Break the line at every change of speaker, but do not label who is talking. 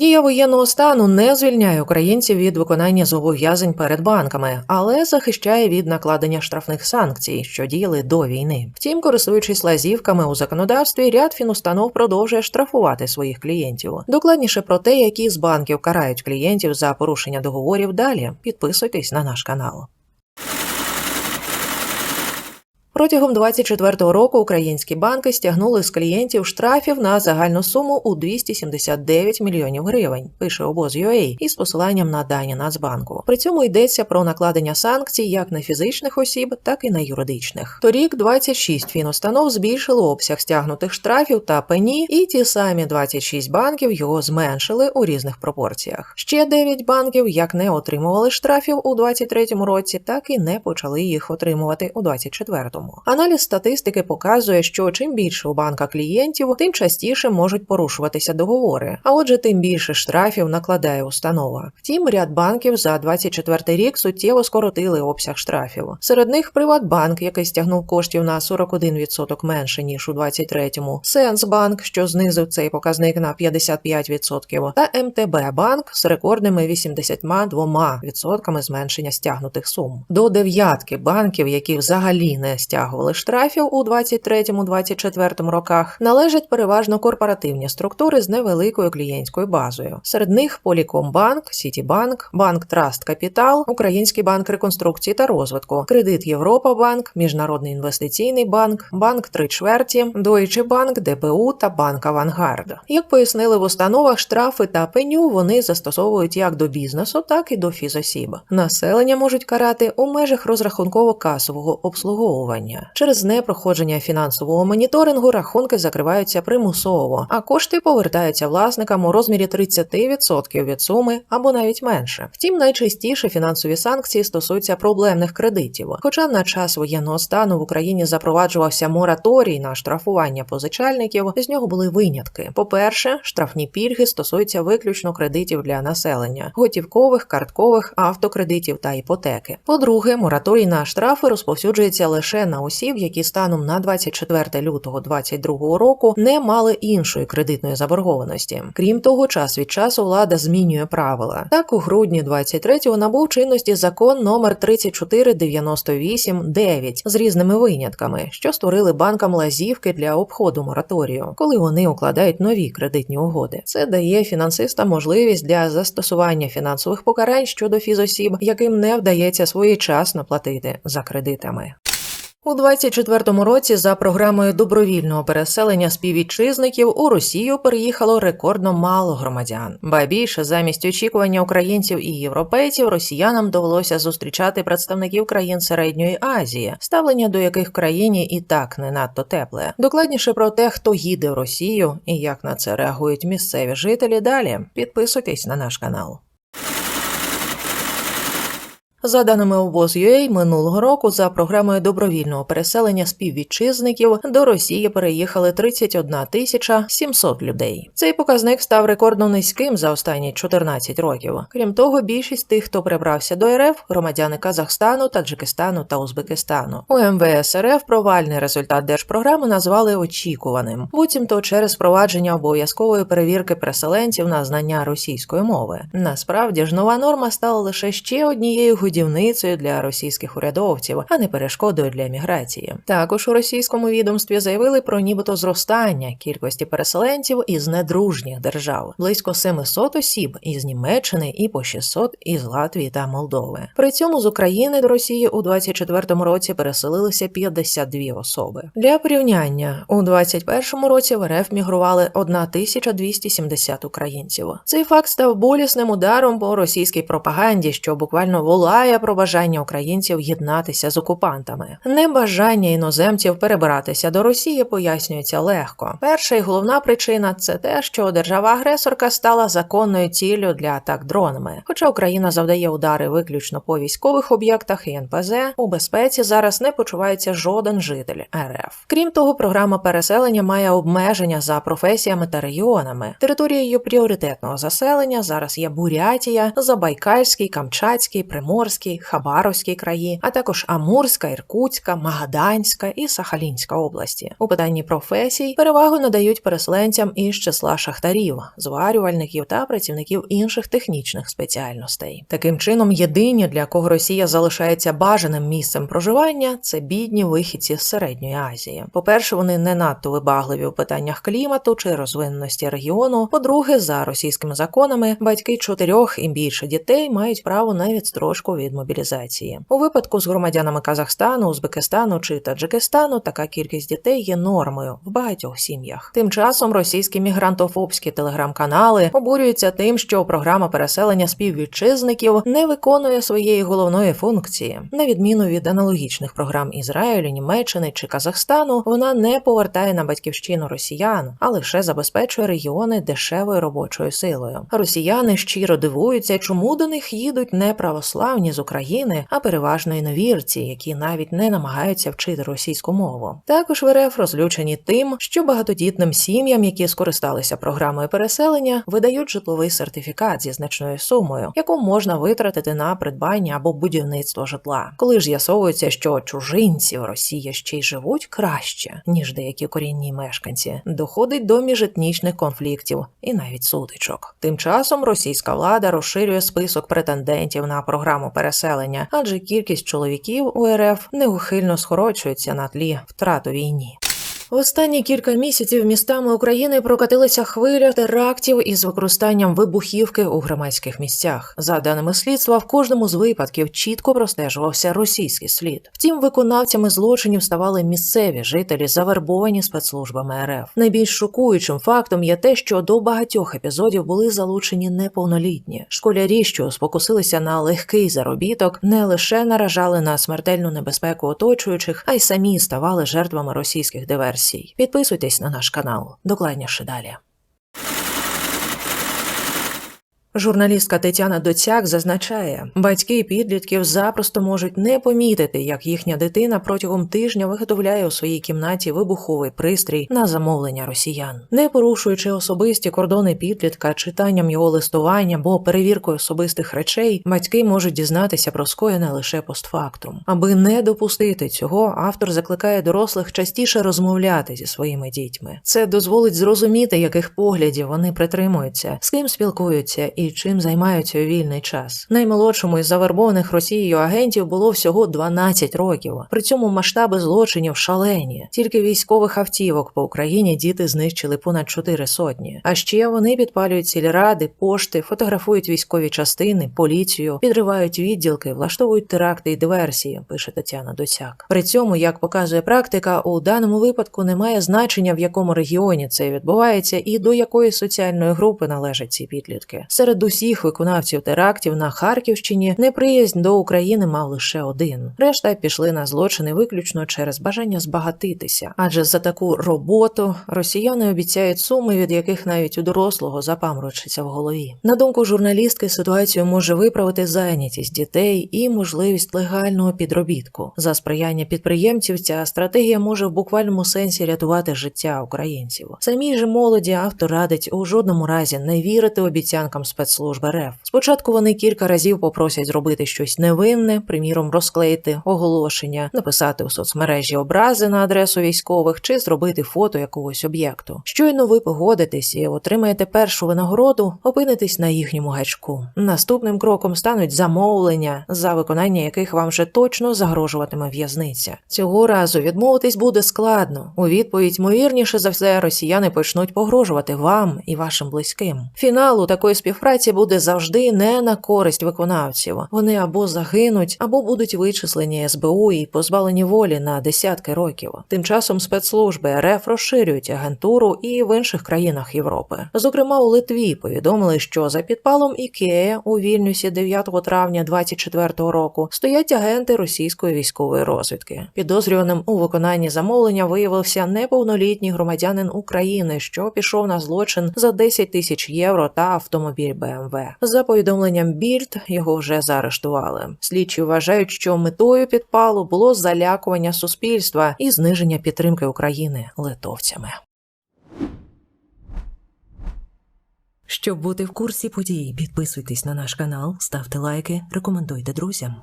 Дія воєнного стану не звільняє українців від виконання зобов'язань перед банками, але захищає від накладення штрафних санкцій, що діяли до війни. Втім, користуючись лазівками у законодавстві, ряд фінустанов продовжує штрафувати своїх клієнтів. Докладніше про те, які з банків карають клієнтів за порушення договорів. Далі підписуйтесь на наш канал. Протягом 2024 року українські банки стягнули з клієнтів штрафів на загальну суму у 279 мільйонів гривень. Пише обоз.ua із посиланням на дані Нацбанку. При цьому йдеться про накладення санкцій як на фізичних осіб, так і на юридичних. Торік 26 фінустанов збільшили обсяг стягнутих штрафів та пені, і ті самі 26 банків його зменшили у різних пропорціях. Ще 9 банків як не отримували штрафів у 2023 році, так і не почали їх отримувати у 2024. Аналіз статистики показує, що чим більше у банка клієнтів, тим частіше можуть порушуватися договори. А отже, тим більше штрафів накладає установа. Втім, ряд банків за 24 рік суттєво скоротили обсяг штрафів. Серед них Приватбанк, який стягнув коштів на 41% менше ніж у 23-му, Сенсбанк, що знизив цей показник на 55%, та МТБ Банк з рекордними 82% зменшення стягнутих сум. До дев'ятки банків, які взагалі не стягували штрафів у 23-24 роках, належать переважно корпоративні структури з невеликою клієнтською базою. Серед них Полікомбанк, Сітібанк, Банк Траст Капітал, Український банк реконструкції та розвитку, Кредит Європа Банк, Міжнародний інвестиційний банк, Банк Три Чверті, Deutsche Банк, ДПУ та Банк Авангард. Як пояснили в установах, штрафи та пеню вони застосовують як до бізнесу, так і до фізосіб. Населення можуть карати у межах розрахунково-касового обслуговування. Через непроходження фінансового моніторингу рахунки закриваються примусово, а кошти повертаються власникам у розмірі 30% від суми або навіть менше. Втім, найчастіше фінансові санкції стосуються проблемних кредитів. Хоча на час воєнного стану в Україні запроваджувався мораторій на штрафування позичальників, з нього були винятки. По-перше, штрафні пільги стосуються виключно кредитів для населення, готівкових, карткових, автокредитів та іпотеки. По-друге, мораторій на штрафи розповсюджується лише на осіб, які станом на 24 лютого 2022 року не мали іншої кредитної заборгованості. Крім того, час від часу влада змінює правила. Так, у грудні 23-го набув чинності закон номер 3498-9 з різними винятками, що створили банкам лазівки для обходу мораторію, коли вони укладають нові кредитні угоди. Це дає фінансистам можливість для застосування фінансових покарань щодо фізосіб, яким не вдається своєчасно платити за кредитами. У 24-му році за програмою добровільного переселення співвітчизників у Росію переїхало рекордно мало громадян. Ба більше замість очікування українців і європейців росіянам довелося зустрічати представників країн середньої Азії, ставлення до яких в країні і так не надто тепле. Докладніше про те, хто їде в Росію і як на це реагують місцеві жителі. Далі підписуйтесь на наш канал. За даними обоз.ua, минулого року за програмою добровільного переселення співвітчизників до Росії переїхали 31 тисяча 700 людей. Цей показник став рекордно низьким за останні 14 років. Крім того, більшість тих, хто прибрався до РФ, громадяни Казахстану, Таджикистану та Узбекистану. У МВС РФ провальний результат держпрограми назвали очікуваним, буцімто через впровадження обов'язкової перевірки переселенців на знання російської мови. Насправді ж нова норма стала лише ще однією годівницею для російських урядовців, а не перешкодою для міграції. Також у російському відомстві заявили про нібито зростання кількості переселенців із недружніх держав, близько 700 осіб із Німеччини і по 600 із Латвії та Молдови. При цьому з України до Росії у 24-му році переселилися 52 особи. Для порівняння у 21-му році в РФ мігрували 1270 українців. Цей факт став болісним ударом по російській пропаганді, що буквально волає про бажання українців єднатися з окупантами. Небажання іноземців перебиратися до Росії пояснюється легко. Перша і головна причина це те, що держава-агресорка стала законною ціллю для атак дронами. Хоча Україна завдає удари виключно по військових об'єктах і НПЗ, у безпеці зараз не почувається жоден житель РФ. Крім того, програма переселення має обмеження за професіями та регіонами. Територією пріоритетного заселення зараз є Бурятія, Забайкальський, Камчатський, Приморський. Приморський, Хабаровський краї, а також Амурська, Іркутська, Магаданська і Сахалінська області. У питанні професій перевагу надають переселенцям із числа шахтарів, зварювальників та працівників інших технічних спеціальностей. Таким чином, єдині для кого Росія залишається бажаним місцем проживання, це бідні вихідці з середньої Азії. По-перше, вони не надто вибагливі у питаннях клімату чи розвиненості регіону. По-друге, за російськими законами, батьки чотирьох і більше дітей мають право на відстрочку від мобілізації. У випадку з громадянами Казахстану, Узбекистану чи Таджикистану така кількість дітей є нормою в багатьох сім'ях. Тим часом російські мігрантофобські телеграм-канали обурюються тим, що програма переселення співвітчизників не виконує своєї головної функції. На відміну від аналогічних програм Ізраїлю, Німеччини чи Казахстану, вона не повертає на батьківщину росіян, а лише забезпечує регіони дешевою робочою силою. Росіяни щиро дивуються, чому до них їдуть не православні з України, а переважно іновірці, які навіть не намагаються вчити російську мову. Також в РФ розлючені тим, що багатодітним сім'ям, які скористалися програмою переселення, видають житловий сертифікат зі значною сумою, яку можна витратити на придбання або будівництво житла. Коли ж з'ясовується, що чужинці в Росії ще й живуть краще ніж деякі корінні мешканці, доходить до міжетнічних конфліктів і навіть сутичок. Тим часом російська влада розширює список претендентів на програму переселення, адже кількість чоловіків у РФ неухильно скорочується на тлі втрат у війні. Останні кілька місяців містами України прокатилися хвиля терактів із використанням вибухівки у громадських місцях. За даними слідства, в кожному з випадків чітко простежувався російський слід. Втім, виконавцями злочинів ставали місцеві жителі, завербовані спецслужбами РФ. Найбільш шокуючим фактом є те, що до багатьох епізодів були залучені неповнолітні школярі, що спокусилися на легкий заробіток, не лише наражали на смертельну небезпеку оточуючих, а й самі ставали жертвами російських диверсій. Підписуйтесь на наш канал. Докладніше далі. Журналістка Тетяна Доцяк зазначає, батьки підлітків запросто можуть не помітити, як їхня дитина протягом тижня виготовляє у своїй кімнаті вибуховий пристрій на замовлення росіян, не порушуючи особисті кордони підлітка, читанням його листування або перевіркою особистих речей, батьки можуть дізнатися про скоєне лише постфактум. Аби не допустити цього, автор закликає дорослих частіше розмовляти зі своїми дітьми. Це дозволить зрозуміти, яких поглядів вони притримуються, з ким спілкуються і чим займаються у вільний час. Наймолодшому із завербованих Росією агентів було всього 12 років. При цьому масштаби злочинів шалені. Тільки військових автівок по Україні діти знищили понад 4 сотні. А ще вони підпалюють сільради, пошти, фотографують військові частини, поліцію, підривають відділки, влаштовують теракти і диверсії. Пише Тетяна Доцяк. При цьому, як показує практика, у даному випадку немає значення, в якому регіоні це відбувається і до якої соціальної групи належать ці підлітки. Серед усіх виконавців терактів на Харківщині неприязнь до України мав лише один. Решта пішли на злочини виключно через бажання збагатитися, адже за таку роботу росіяни обіцяють суми, від яких навіть у дорослого запамрочиться в голові. На думку журналістки, ситуацію може виправити зайнятість дітей і можливість легального підробітку. За сприяння підприємців ця стратегія може в буквальному сенсі рятувати життя українців. Самій же молоді автор радить у жодному разі не вірити обіцянкам спецслужби РФ. Спочатку вони кілька разів попросять зробити щось невинне, приміром, розклеїти оголошення, написати у соцмережі образи на адресу військових чи зробити фото якогось об'єкту. Щойно ви погодитесь і отримаєте першу винагороду, опинитесь на їхньому гачку. Наступним кроком стануть замовлення, за виконання яких вам вже точно загрожуватиме в'язниця. Цього разу відмовитись буде складно. У відповідь, ймовірніше за все, росіяни почнуть погрожувати вам і вашим близьким. Фіналу такої співпраці буде завжди не на користь виконавців. Вони або загинуть, або будуть вичислені СБУ і позбавлені волі на десятки років. Тим часом спецслужби РФ розширюють агентуру і в інших країнах Європи. Зокрема, у Литві повідомили, що за підпалом Ікея у Вільнюсі 9 травня 24 року стоять агенти російської військової розвідки. Підозрюваним у виконанні замовлення виявився неповнолітній громадянин України, що пішов на злочин за 10 тисяч євро та автомобіль БМВ. За повідомленням Більд його вже заарештували. Слідчі вважають, що метою підпалу було залякування суспільства і зниження підтримки України литовцями. Щоб бути в курсі подій, підписуйтесь на наш канал, ставте лайки, рекомендуйте друзям.